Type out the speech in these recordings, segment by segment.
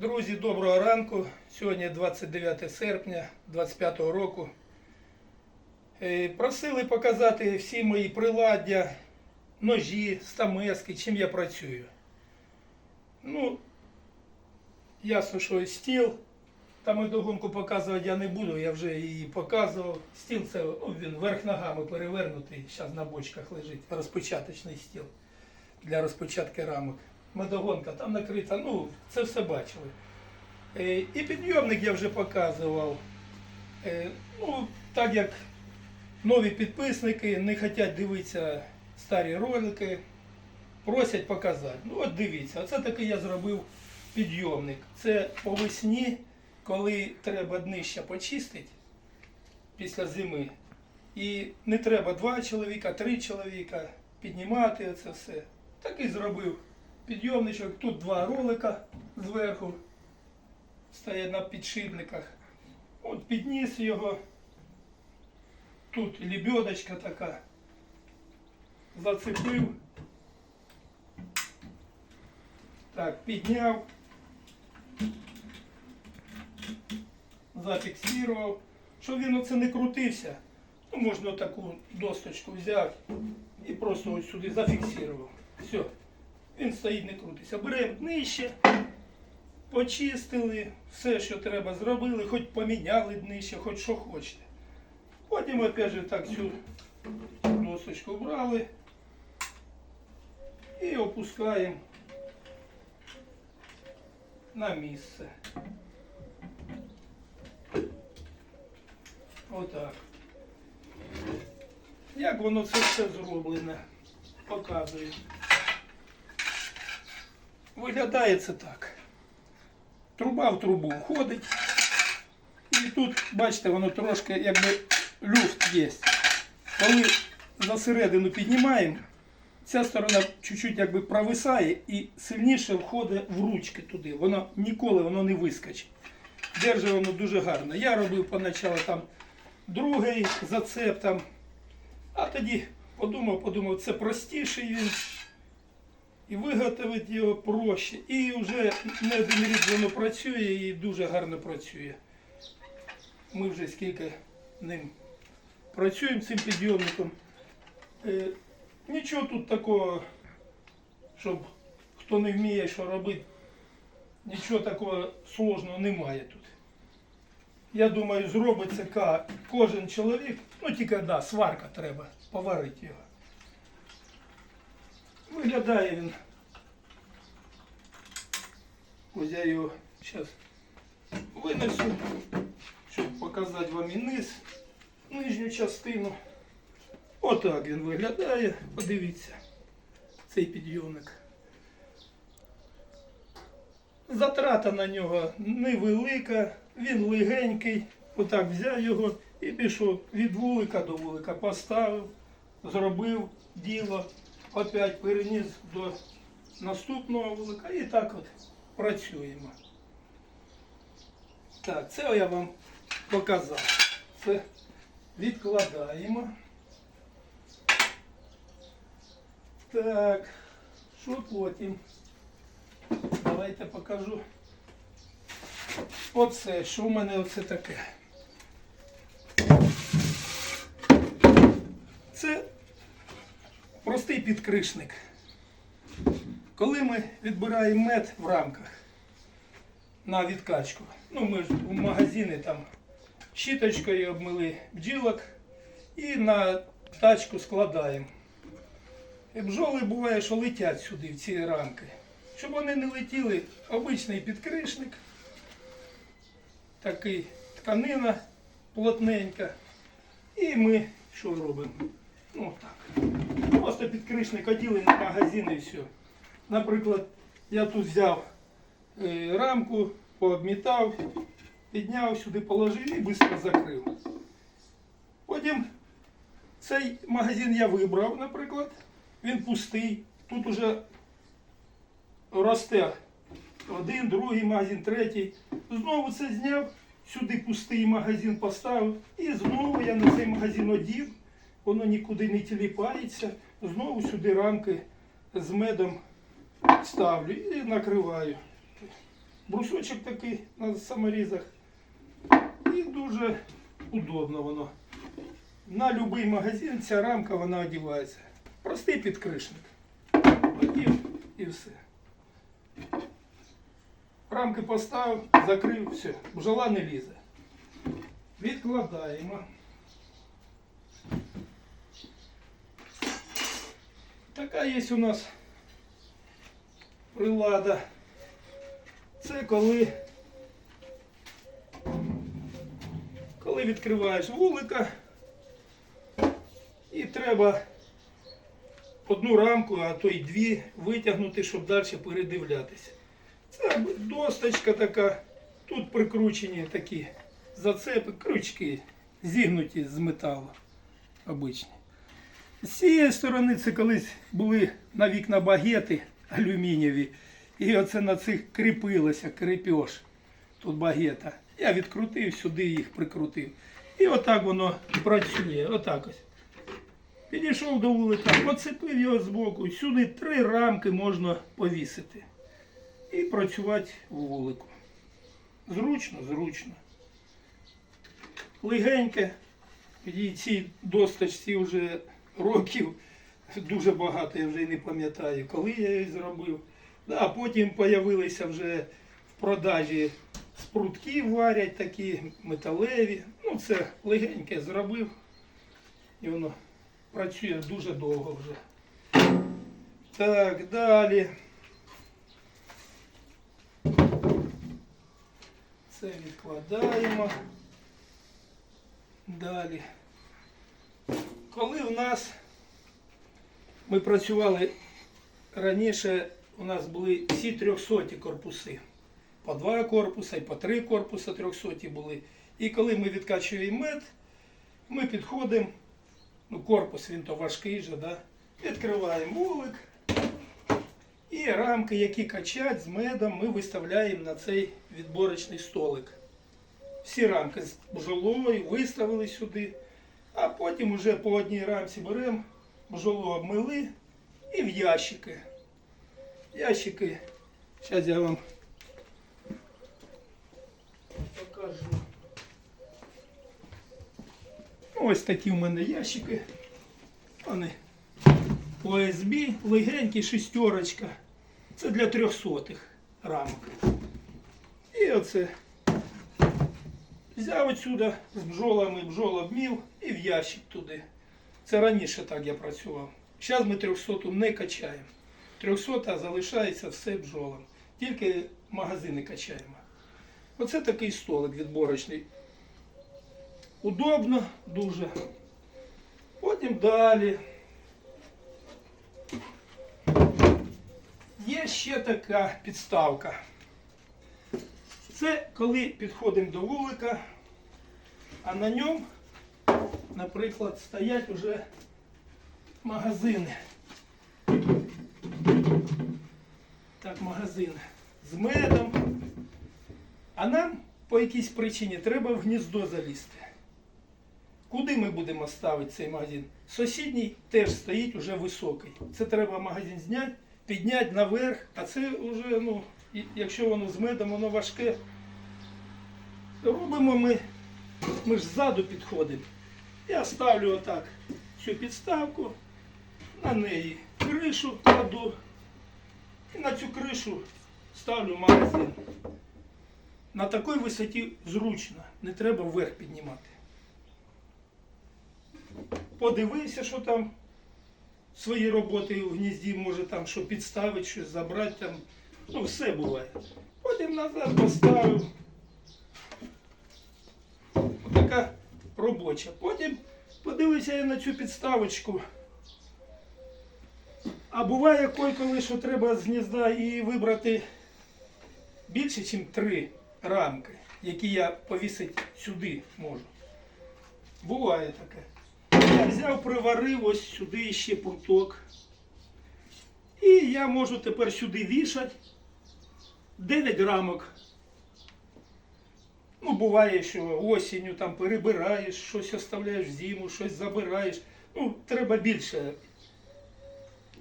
Друзі, доброго ранку. Сьогодні 29 серпня 25 року. Е, Просили показати всі мої приладдя, ножі, стамески, чим я працюю. Ну, ясно, що стіл. Там і догонку показувати я не буду, я вже її показував. Стіл це ну, він верх ногами перевернутий, зараз на бочках лежить, розпочаточний стіл для розпочатки рамок. Медогонка там накрита, ну, це все бачили. Е, І підйомник я вже показував. Е, Ну, так як нові підписники не хочуть дивитися старі ролики, просять показати. Ну от дивіться, оце такий я зробив підйомник. Це по весні, коли треба днище почистити після зими. І не треба два чоловіка, три чоловіка піднімати це все. Так і зробив підйомничок. Тут два ролика зверху стоять на підшипниках. От підніс його. Тут лебедочка така. Зацепив. Так, підняв. Зафіксував. Щоб він оце не крутився. Ну, можна таку досточку взяти і просто ось сюди зафіксував. Все. Він стоїть, не крутиться. Беремо днище, почистили, все, що треба, зробили, хоч поміняли днище, хоч що хочете. Потім, опять же, так цю досочку брали і опускаємо на місце. Отак. Як воно це все зроблене? Показую. Виглядає це так. Труба в трубу входить. І тут, бачите, воно трошки якби люфт є. Коли за середину піднімаємо, ця сторона чуть-чуть якби провисає і сильніше входить в ручки туди. Воно ніколи воно не вискочить. Держить воно дуже гарно. Я робив поначалу там другий зацеп там. А тоді подумав, подумав, це простіший він. І виготовити його проще. І вже не один рік воно працює і дуже гарно працює. Ми вже скільки ним працюємо цим підйомником. Е, нічого тут такого, щоб хто не вміє, що робити, нічого такого сложного немає тут. Я думаю, зробиться ка- кожен чоловік, ну тільки да, сварка треба, поварити його. Виглядає він. Ось я його зараз винесу, щоб показати вам і низ, нижню частину. Отак він виглядає. Подивіться, цей підйомник. Затрата на нього невелика, він легенький. Отак взяв його і пішов від вулика до вулика, поставив, зробив діло, опять переніс до наступного вулика і так от працюємо. Так, це я вам показав. Це відкладаємо. Так, що потім? Давайте покажу. Оце, що в мене оце таке. Це простий підкришник. Коли ми відбираємо мед в рамках на відкачку, ну ми ж в магазини там щіточкою обмили бджілок і на тачку складаємо. І бджоли буває, що летять сюди, в ці рамки. Щоб вони не летіли, обичний підкришник, такий тканина плотненька. І ми що робимо? Ну так. Просто підкришник оділи на магазин і все. Наприклад, я тут взяв е, рамку, пообмітав, підняв сюди, положив і швидко закрив. Потім цей магазин я вибрав, наприклад, він пустий. Тут уже росте один, другий магазин, третій. Знову це зняв, сюди пустий магазин поставив. І знову я на цей магазин одів, воно нікуди не тіліпається. Знову сюди рамки з медом ставлю і накриваю. брусочок такий на саморізах. І дуже удобно воно. На будь-який магазин ця рамка вона одягається. Простий підкришник. Одів і все. Рамки поставив, закрив, все. Бджола не лізе. Відкладаємо. Така є у нас прилада. Це коли, коли відкриваєш вулика і треба одну рамку, а то й дві витягнути, щоб далі передивлятися. Це досточка така, тут прикручені такі зацепи, крючки, зігнуті з металу обичні. З цієї сторони це колись були на вікна багети алюмінієві. І оце на цих кріпилося, крепеж. Тут багета. Я відкрутив, сюди їх прикрутив. І отак воно працює. Отак ось. Підійшов до вулика, поцепив його збоку. Сюди три рамки можна повісити. І працювати в вулику. Зручно, зручно. Легеньке. І цій досточці вже років дуже багато, я вже і не пам'ятаю, коли я її зробив. Да, потім з'явилися вже в продажі спрутки варять такі металеві. Ну, це легеньке зробив. І воно працює дуже довго вже. Так, далі. Це відкладаємо. Далі. Коли в нас ми працювали раніше, у нас були всі 300 корпуси. По два корпуси, і по три корпуси 300 були. І коли ми відкачуємо мед, ми підходимо, ну корпус він то важкий же, да? відкриваємо вулик. І рамки, які качать з медом, ми виставляємо на цей відборочний столик. Всі рамки з бджолою виставили сюди. А потім уже по одній рамці беремо, бджолу обмили і в ящики. Ящики. Зараз я вам покажу. Ну, Ось такі в мене ящики. Вони ОСБ, легенькі, шістерочка. Це для трьохсотих рамок. І оце Взяв отсюда з бджолами, бджол обмів і в ящик туди. Це раніше так я працював. Зараз ми 300 не качаємо. 300 залишається все бджолам. Тільки магазини качаємо. Оце такий столик відборочний. Удобно дуже. Потім далі. Є ще така підставка. Це коли підходимо до вулика, а на ньому, наприклад, стоять уже магазини. Так, магазин з медом. А нам по якійсь причині треба в гніздо залізти. Куди ми будемо ставити цей магазин? Сусідній теж стоїть уже високий. Це треба магазин зняти, підняти наверх, а це вже, ну, якщо воно з медом, воно важке. Робимо ми, ми ж ззаду підходимо. Я ставлю отак цю підставку, на неї кришу кладу і на цю кришу ставлю магазин. На такій висоті зручно, не треба вверх піднімати. Подивився, що там свої роботи в гнізді, може там що підставити, щось забрати, там, ну все буває. Потім назад поставив. Така робоча. Потім подивився я на цю підставочку. А буває коли що треба з гнізда і вибрати більше, ніж три рамки, які я повісити сюди можу. Буває таке. Я взяв, приварив ось сюди ще пруток. І я можу тепер сюди вішати 9 рамок. Ну, буває, що осінню там перебираєш, щось оставляєш в зиму, щось забираєш. Ну, треба більше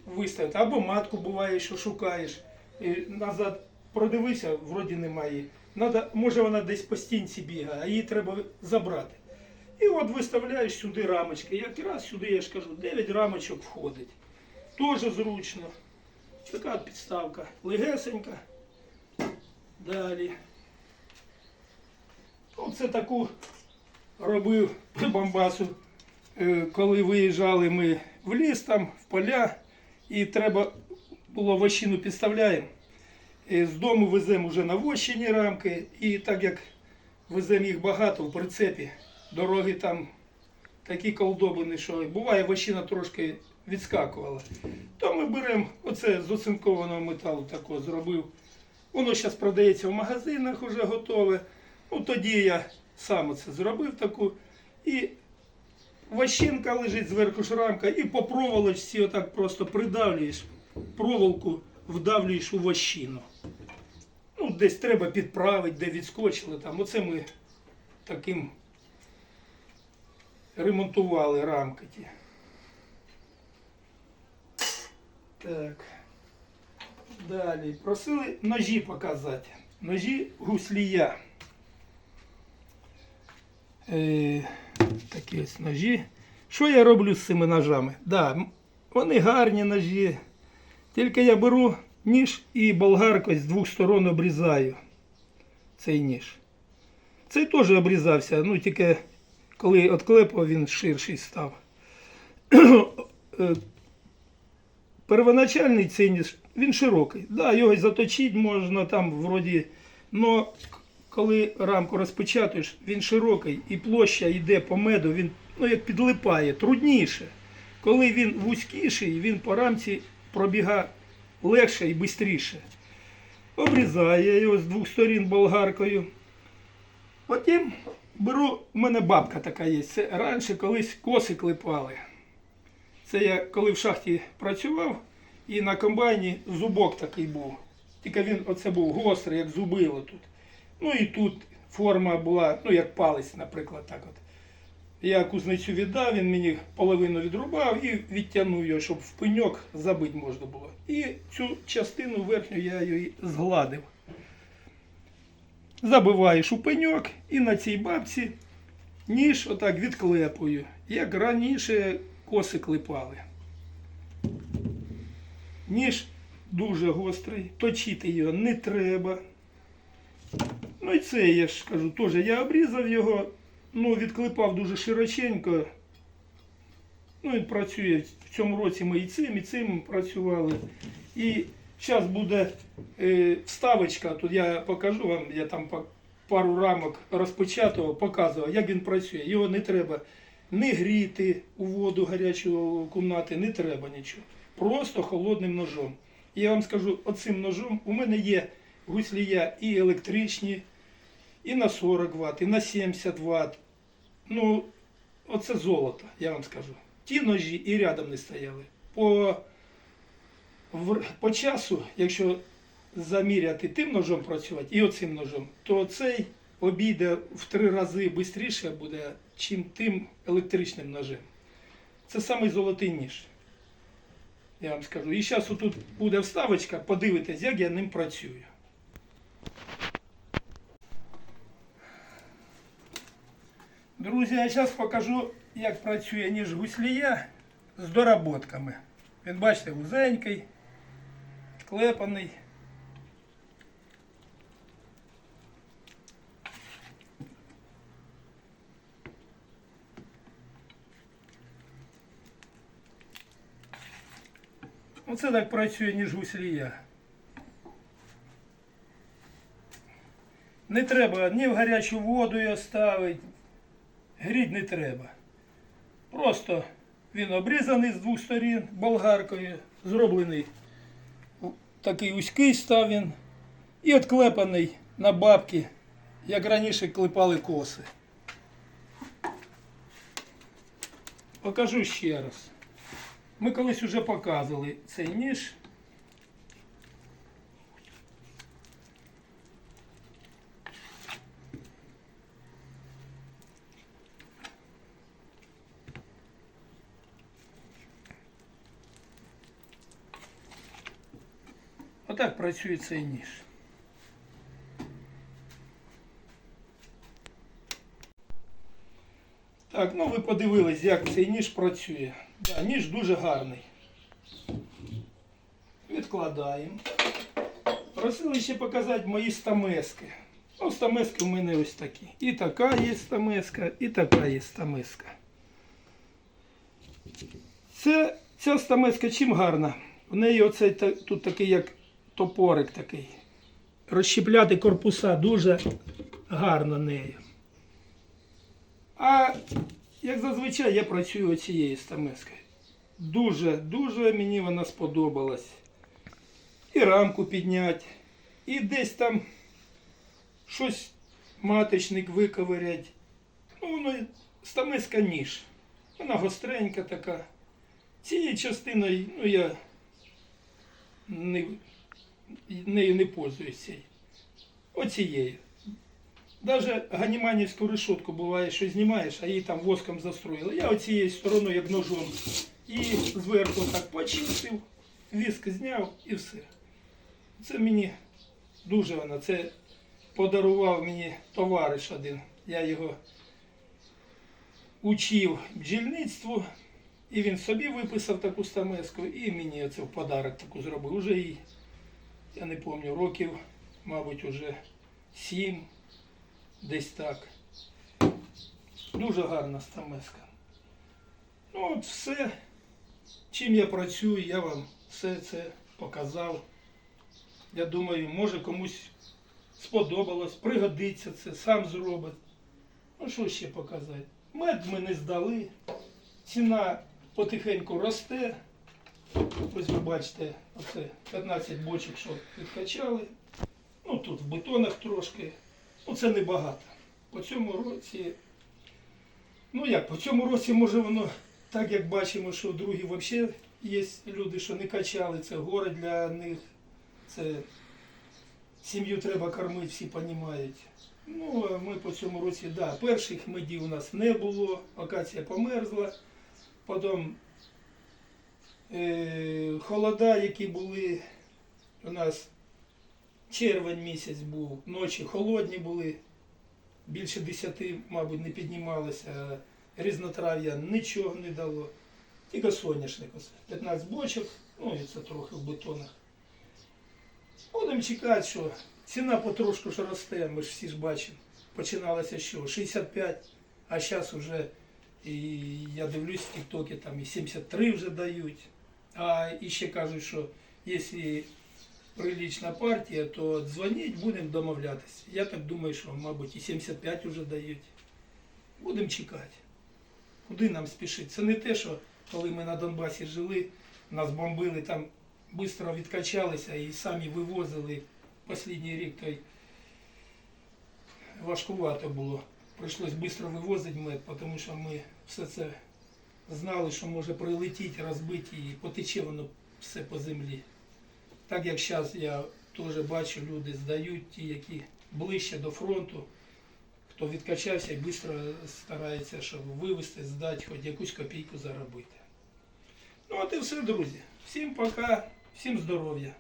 виставити. Або матку буває, що шукаєш. І назад продивився, вроді немає. Надо, може вона десь по стінці бігає, а її треба забрати. І от виставляєш сюди рамочки. Якраз сюди, я ж кажу, 9 рамочок входить. Дуже зручно. Така підставка. Легесенька. Далі. Оце таку робив бомбасу, е, коли виїжджали ми в ліс, там, в поля, і треба було вощину підставляємо. Е, З дому веземо вже на вощині рамки, і так як веземо їх багато в прицепі, дороги там такі колдобини, що буває вощина трошки відскакувала. То ми беремо оце з оцинкованого металу такого зробив. Воно зараз продається в магазинах вже готове. Ну тоді я сам це зробив таку. І вощинка лежить зверху ж рамка, і по проволочці отак просто придавлюєш проволоку, вдавлюєш у вощину. Ну, десь треба підправити, де відскочили там. Оце ми таким ремонтували рамки ті. Так. Далі. Просили ножі показати. Ножі гуслія. Е, такі ось ножі. Що я роблю з цими ножами? Да, вони гарні ножі. Тільки я беру ніж і болгаркою з двох сторон обрізаю цей ніж. Цей теж обрізався, ну тільки коли відклепав, він ширший став. Е, Первоначальний цей ніж, він широкий. Да, його заточити можна там вроді. Но коли рамку розпечатуєш, він широкий і площа йде по меду, він ну, як підлипає, трудніше. Коли він вузькіший, він по рамці пробігає легше і швидше. Обрізаю його з двох сторін болгаркою. Потім беру, у мене бабка така є. Це раніше колись коси клепали. Це я коли в шахті працював, і на комбайні зубок такий був. Тільки він оце був гострий, як зубило тут. Ну і тут форма була, ну як палець, наприклад, так от. Я кузницю віддав, він мені половину відрубав і відтягнув його, щоб в пеньок забити можна було. І цю частину верхню я її згладив. Забиваєш у пеньок і на цій бабці ніж отак відклепую, як раніше коси клепали. Ніж дуже гострий, точити його не треба. Ну і це я ж кажу, теж я обрізав його, ну відклепав дуже широченько. Ну, він працює в цьому році ми і цим, і цим працювали. І зараз буде е, вставочка, тут я покажу вам, я там пару рамок розпечатував, показував, як він працює. Його не треба не гріти у воду гарячу кімнати, не треба нічого. Просто холодним ножом. І я вам скажу, оцим ножом у мене є гуслія і електричні, і на 40 Вт, і на 70 Вт. Ну, оце золото, я вам скажу. Ті ножі і рядом не стояли. По, по часу, якщо заміряти тим ножом працювати і оцим ножом, то цей обійде в три рази швидше буде, чим тим електричним ножем. Це самий золотий ніж. Я вам скажу. І зараз тут буде вставочка, подивитесь, як я ним працюю. Друзі, я зараз покажу, як працює ніж гуслія з доработками. Він, бачите, вузенький, клепаний. Оце так працює ніж гуслія. Не треба ні в гарячу воду його ставити, гріть не треба. Просто він обрізаний з двох сторін болгаркою, зроблений такий узький став він і отклепаний на бабки, як раніше клепали коси. Покажу ще раз. Ми колись вже показували цей ніж. працює цей ніж. Так, ну ви подивились, як цей ніж працює. Да, Ніж дуже гарний. Відкладаємо. Просили ще показати мої стамески. Ну, стамески в мене ось такі. І така є стамеска, і така є стамеска. Це, Ця стамеска чим гарна? В неї оцей тут такий як топорик такий. Розщепляти корпуса дуже гарно нею. А як зазвичай я працюю оцією стамескою. Дуже, дуже мені вона сподобалась. І рамку підняти, і десь там щось маточник виковирять. Ну, воно стамеска ніж. Вона гостренька така. Цією частиною, ну я не, нею не пользуюсь. Оцією. Даже ганіманівську решетку буває, що знімаєш, а її там воском застроїли. Я оцією стороною, як ножом, і зверху так почистив, віск зняв і все. Це мені дуже вона. Це подарував мені товариш один. Я його учив бджільництву, і він собі виписав таку стамеску, і мені це в подарок таку зробив. Уже їй, я не пам'ятаю, років, мабуть, уже сім, десь так. Дуже гарна стамеска. Ну от все, чим я працюю, я вам все це показав. Я думаю, може комусь сподобалось, пригодиться це, сам зробить. Ну що ще показати? Мед ми не здали. Ціна потихеньку росте. Ось ви бачите, оце 15 бочок, що відкачали. Ну тут в бетонах трошки. Ну це небагато. По цьому році, ну як, по цьому році може воно, так як бачимо, що другі взагалі є люди, що не качали, це горе для них. Це сім'ю треба кормити, всі розуміють. Ну, а ми по цьому році, да, перших медів у нас не було, акація померзла. Потім холода, які були у нас червень місяць був, ночі холодні були, більше 10, мабуть, не піднімалося, різнотрав'я нічого не дало. Тільки соняшник 15 бочок, ну і це трохи в бетонах. Будемо чекати, що ціна потрошку ж росте, ми ж всі ж бачимо. Починалося що? 65, а зараз вже і я дивлюсь в Тіктокі, там і 73 вже дають. А і ще кажуть, що якщо прилична партія, то дзвоніть, будемо домовлятися. Я так думаю, що, мабуть, і 75 вже дають. Будемо чекати. Куди нам спішити? Це не те, що коли ми на Донбасі жили, нас бомбили, там швидко відкачалися і самі вивозили. Останній рік той важкувато було. Прийшлось швидко вивозити мед, тому що ми все це знали, що може прилетіти, розбити і потече воно все по землі. Так як зараз я теж бачу, люди здають ті, які ближче до фронту, хто відкачався і швидко старається, щоб вивезти, здати, хоч якусь копійку заробити. Ну от і все, друзі. Всім пока, всім здоров'я.